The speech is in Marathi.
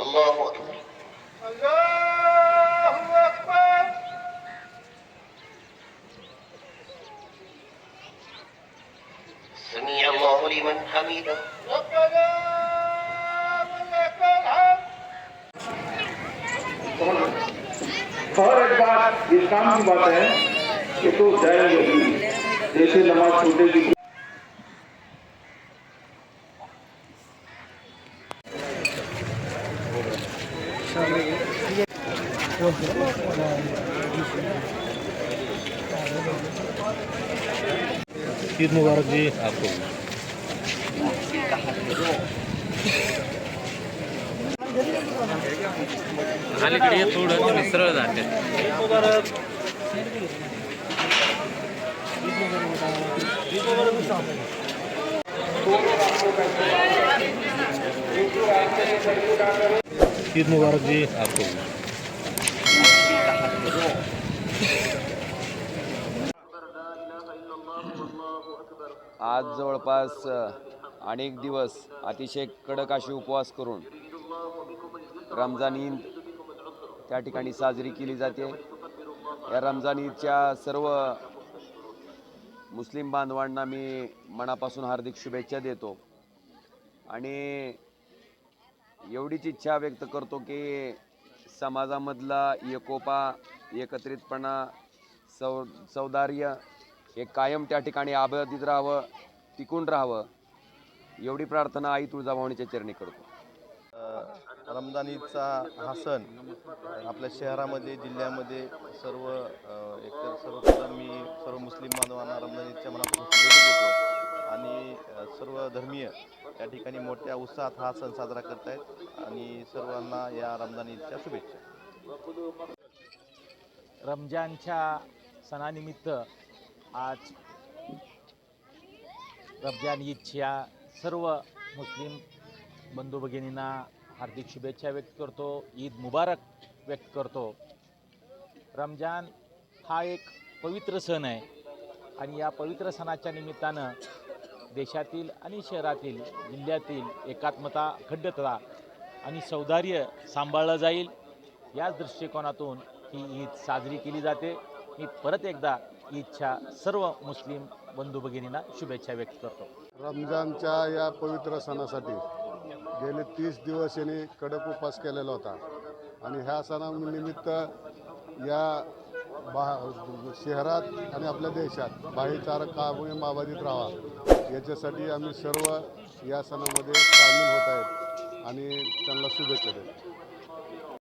الله أكبر سميع الله لمن حمده और एक बात इस काम की बात है कि तो जाएंगे जैसे नमाज छूटेगी ईद मुबारक जी आपको। अलीकडे थोडं मिसळ जाते ईद मुबारक जी आपको। आज जवळपास अनेक दिवस अतिशय कडक अशी उपवास करून रमजान ईद त्या ठिकाणी साजरी केली जाते. या रमजान ईदच्या सर्व मुस्लिम बांधवांना मी मनापासून हार्दिक शुभेच्छा देतो. आणि एवढीच इच्छा व्यक्त करतो की समाजामधला एकोपा एकत्रितपणा सौ सौदार्य हे कायम त्या ठिकाणी अबाधित राहावं टिकून राहावं एवढी प्रार्थना आई तुळजाभवानीच्या चरणी करतो. रमजान ईदचा हा सण आपल्या शहरामध्ये जिल्ह्यामध्ये सर्व एकतर सर्वप्रथम मी सर्व मुस्लिम बांधवांना रमजान ईदच्या मनापासून शुभेच्छा देतो आणि अ, सर्व धर्मीय या ठिकाणी मोठ्या उत्साहात हा सण साजरा करतायत आणि सर्वांना या रमजान ईदच्या शुभेच्छा. रमजानच्या सणानिमित्त आज रमजान ईदच्या सर्व मुस्लिम बंधू भगिनींना हार्दिक शुभेच्छा व्यक्त करतो ईद मुबारक व्यक्त करतो. रमजान हा एक पवित्र सण आहे आणि या पवित्र सणाच्या निमित्तानं देशातील आणि शहरातील जिल्ह्यातील एकात्मता अखंडता आणि सौंदर्य सांभाळलं जाईल. याच दृष्टिकोनातून ही ईद साजरी केली जाते. मी परत एकदा ईदच्या सर्व मुस्लिम बंधू भगिनींना शुभेच्छा व्यक्त करतो. रमजानच्या या पवित्र सणासाठी गेले तीस दिवस यांनी कडक उपवास केलेला होता. आणि ह्या सणानिमित्त या बा शहरात आणि आपल्या देशात भाईचारा कायम अबाधित राहावा याच्यासाठी आम्ही सर्व या सणामध्ये सामील होत आहेत आणि त्यांना शुभेच्छा देतो.